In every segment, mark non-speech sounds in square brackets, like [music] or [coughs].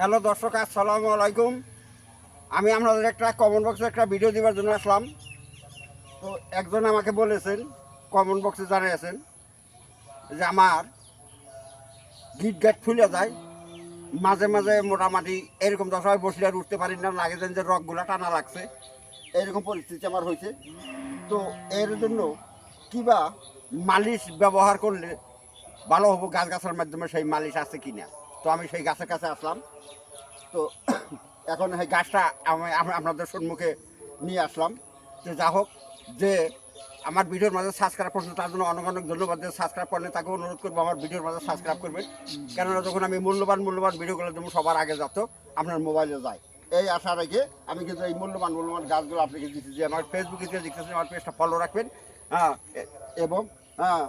Hello দর্শক, আসসালামু আলাইকুম। আমি আপনাদের একটা কমেন্ট বক্সে একটা ভিডিও দেওয়ার জন্য আসলাম। তো একজন আমাকে বলেছেন কমেন্ট বক্সে জানিয়েছেন যে আমার গিট গেট ফুলে যায়, মাঝে মাঝে মোটামুটি এরকম দশায় বসলে আর উঠতে পারি না, লাগে যে রকগুলা টানা লাগছে, এরকম পরিস্থিতি আমার হয়েছে। তো এর জন্য কিবা মালিশ ব্যবহার করলে ভালো হব গাছ গাছের মাধ্যমে সেই মালিশ আছে কিনা? তো আমি সেই গাছের কাছে আসলাম। তো [coughs] এখন সেই গাছটা আমি আপনাদের সম্মুখে নিয়ে আসলাম। তো যা হোক যে আমার ভিডিওর মাঝে সাবস্ক্রাইব করছেন, তার জন্য অনেক অনেক ধন্যবাদ। যে সাবস্ক্রাইব করলে তাকে অনুরোধ করব আমার ভিডিওর মাঝে সাবস্ক্রাইব করবেন। কেননা যখন আমি মূল্যবান মূল্যবান ভিডিওগুলো দেবো, সবার আগে যত আপনার মোবাইলে যায়। এই আশা রেখে আমি কিন্তু এই মূল্যবান মূল্যবান গাছগুলো আপনাকে দিচ্ছি। যে আমার ফেসবুকে যে দেখতেছেন, আমার পেজটা ফলো রাখবেন। হ্যাঁ এবং হ্যাঁ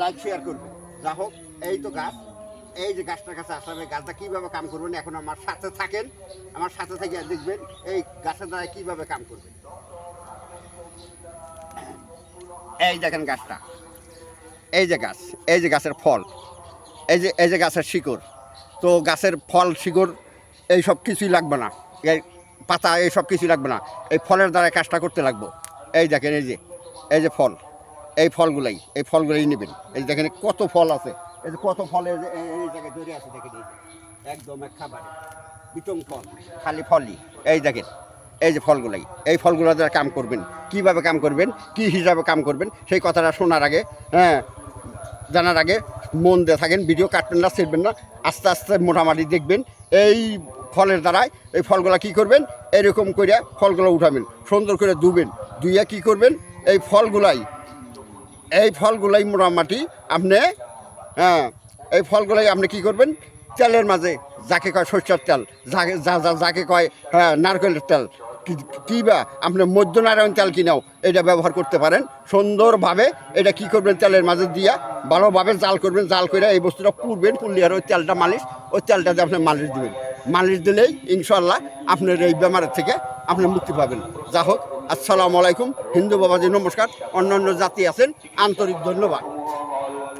লাইক শেয়ার করবেন। যা হোক, এই তো গাছ। এই যে গাছটার কাছে আসলে গাছটা কীভাবে কাম করবেন? এখন আমার সাথে থাকেন, আমার সাথে থেকে দেখবেন এই গাছের দ্বারা কীভাবে কাম করবেন। এই দেখেন গাছটা। এই যে গাছ, এই যে গাছের ফল, এই যে এই যে গাছের শিকড়। তো গাছের ফল, শিকড়, এই সব কিছুই লাগবে না। এই পাতা, এই সব কিছুই লাগবে না। এই ফলের দ্বারা কাজটা করতে লাগবো। এই দেখেন এই যে এই যে ফল, এই ফলগুলাই এই ফলগুলাই নেবেন। এই দেখেন কত ফল আছে। এই যে কত ফলে এই জায়গায় ধরে আছে, দেখেন এই একদম এক খাবারে বিটং ফল, খালি ফলই। এই দেখেন, এই যে ফলগুলাই। এই ফলগুলো দ্বারা কাম করবেন, কীভাবে কাম করবেন, কি হিসাবে কাম করবেন, সেই কথাটা শোনার আগে হ্যাঁ জানার আগে মন দিয়ে থাকেন, ভিডিও কাটবেন না, ছেড়বেন না, আস্তে আস্তে মোটামুটি দেখবেন এই ফলের দ্বারাই এই ফলগুলো কি করবেন, এরকম করে ফলগুলো উঠাবেন, সুন্দর করে ধুবেন, ধুইয়া কি করবেন, এই ফলগুলাই এই ফলগুলাই মোটামুটি আপনি হ্যাঁ এই ফলগুলাই আপনি কি করবেন? তেলের মাঝে যাকে কয় সরষের তেল, যাকে যা যা যাকে কয় হ্যাঁ নারকেলের তেল। কি- কিবা, আপনি মধ্যনারায়ণ তেল কিনাও এটা ব্যবহার করতে পারেন। সুন্দরভাবে এটা কি করবেন তেলের মাঝে দিয়া, ভালোভাবে জাল করবেন, জাল করে এই বস্তুটা পুরবেন পুড়লে আর ওই তেলটা মালিশ, ওই তেলটা দিয়ে আপনি মালিশ দেবেন। মালিশ দিলেই ইনশাল্লাহ আপনার এই বেমারের থেকে আপনি মুক্তি পাবেন। যা হোক, আসসালামু আলাইকুম, হিন্দু বাবাজি, নমস্কার। অন্য অন্য জাতি আছেন, আন্তরিক ধন্যবাদ।